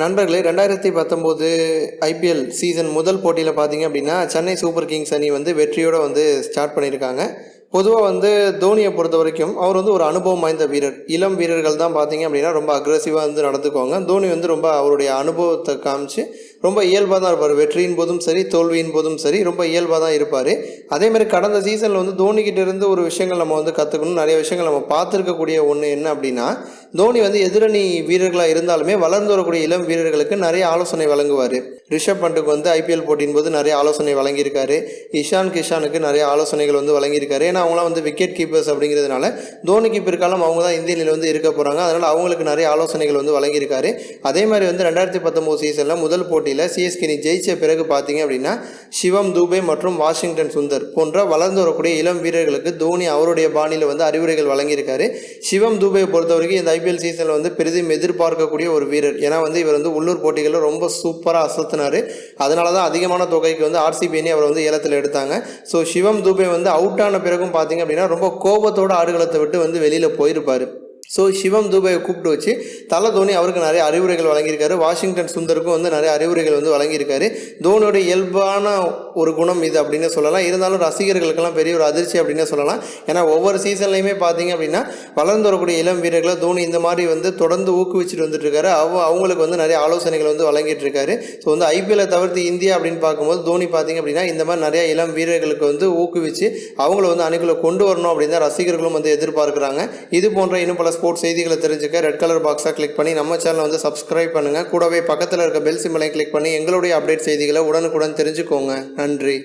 நண்பர்களே ரெண்டாயிரத்தி பத்தொம்போது ஐபிஎல் சீசன் முதல் போட்டியில் பார்த்தீங்க அப்படின்னா சென்னை சூப்பர் கிங்ஸ் அணி வந்து வெற்றியோடு வந்து ஸ்டார்ட் பண்ணியிருக்காங்க. பொதுவாக வந்து தோனியை பொறுத்த வரைக்கும் அவர் வந்து ஒரு அனுபவம் வாய்ந்த வீரர். இளம் வீரர்கள் தான் பார்த்தீங்க அப்படின்னா ரொம்ப அக்ரெசிவாக வந்து நடந்துக்குவாங்க. தோனி வந்து ரொம்ப அவருடைய அனுபவத்தை காமிச்சு ரொம்ப இயல்பாக தான் இருப்பார். வெற்றியின் போதும் சரி தோல்வியின் போதும் சரி ரொம்ப இயல்பாக தான் இருப்பார். அதேமாதிரி கடந்த சீசனில் வந்து தோனிக்கிட்ட இருந்து ஒரு விஷயங்கள் நம்ம வந்து கற்றுக்கணும் நிறைய விஷயங்கள் நம்ம பார்த்துருக்கக்கூடிய ஒன்று என்ன அப்படின்னா தோனி வந்து எதிரணி வீரர்களாக இருந்தாலுமே வளர்ந்து வரக்கூடிய இளம் வீரர்களுக்கு நிறைய ஆலோசனை வழங்குவார். ரிஷப் பண்டுக்கு வந்து ஐபிஎல் போட்டியின் போது நிறைய ஆலோசனை வழங்கியிருக்காரு. இஷான் கிஷானுக்கு நிறைய ஆலோசனைகள் வந்து வழங்கியிருக்காரு. ஏன்னா அவங்களாம் வந்து விக்கெட் கீப்பர்ஸ் அப்படிங்கிறதுனால தோனிக்கு பிற்காலம் அவங்க தான் இந்திய அணியில் வந்து இருக்க போகிறாங்க அதனால் அவங்களுக்கு நிறைய ஆலோசனைகள் வந்து வழங்கியிருக்காரு. அதே மாதிரி வந்து ரெண்டாயிரத்தி பத்தொம்போது சீசனில் முதல் போட்டி போட்டியில் சிஎஸ்கே நீ ஜெயிச்ச பிறகு பார்த்தீங்க அப்படின்னா சிவம் தூபே மற்றும் வாஷிங்டன் சுந்தர் போன்ற வளர்ந்து வரக்கூடிய இளம் வீரர்களுக்கு தோனி அவருடைய பாணியில் வந்து அறிவுரைகள் வழங்கியிருக்காரு. சிவம் தூபையை பொறுத்த வரைக்கும் இந்த ஐபிஎல் சீசனில் வந்து பெரிதும் எதிர்பார்க்கக்கூடிய ஒரு வீரர். ஏன்னா வந்து இவர் வந்து உள்ளூர் போட்டிகளில் ரொம்ப சூப்பராக அசத்தினார். அதனால தான் அதிகமான தொகைக்கு வந்து ஆர்சிபி அணி அவர் வந்து ஏலத்தில் எடுத்தாங்க. ஸோ சிவம் தூபே வந்து அவுட் ஆன பிறகும் பார்த்தீங்க அப்படின்னா ரொம்ப கோபத்தோட ஆடுகளத்தை விட்டு வந்து வெளியில் போயிருப்பார். ஸோ சிவம் தூபையை கூப்பிட்டு வச்சு தலை தோனி அவருக்கு நிறைய அறிவுரைகள் வழங்கியிருக்காரு. வாஷிங்டன் சுந்தருக்கும் வந்து நிறைய அறிவுரைகள் வந்து வழங்கியிருக்காரு. தோனியோட இயல்பான ஒரு குணம் இது அப்படின்னு சொல்லலாம். இருந்தாலும் ரசிகர்களுக்கெல்லாம் பெரிய ஒரு அதிர்ச்சி அப்படின்னு சொல்லலாம். ஏன்னா ஒவ்வொரு சீசன்லையுமே பார்த்தீங்க அப்படின்னா வளர்ந்து வரக்கூடிய இளம் வீரர்களை தோனி இந்த மாதிரி வந்து தொடர்ந்து ஊக்குவிச்சுட்டு வந்துட்டு இருக்காரு அவ அவங்களுக்கு வந்து நிறைய ஆலோசனைகள் வந்து வழங்கிட்டு இருக்காரு ஸோ வந்து ஐபிஎல்லை தவிர்த்து இந்தியா அப்படின்னு பார்க்கும்போது தோனி பார்த்தீங்க அப்படின்னா இந்த மாதிரி நிறைய இளம் வீரர்களுக்கு வந்து ஊக்குவிச்சு அவங்கள வந்து அணிக்குள்ள கொண்டு வரணும் அப்படின்னு தான் ரசிகர்களும் வந்து எதிர்பார்க்குறாங்க. இது போன்ற இன்னும் பல ஸ்போர்ட்ஸ் செய்திகளை தெரிஞ்சுக்க ரெட் கலர் பாக்ஸாக கிளிக் பண்ணி நம்ம சேனலை வந்து சப்ஸ்கிரைப் பண்ணுங்கள் கூடவே பக்கத்தில் இருக்க பெல் சிம்பலையும் கிளிக் பண்ணி எங்களுடைய அப்டேட் செய்திகளை உடனுக்குடன் தெரிஞ்சுக்கோங்க. நன்றி.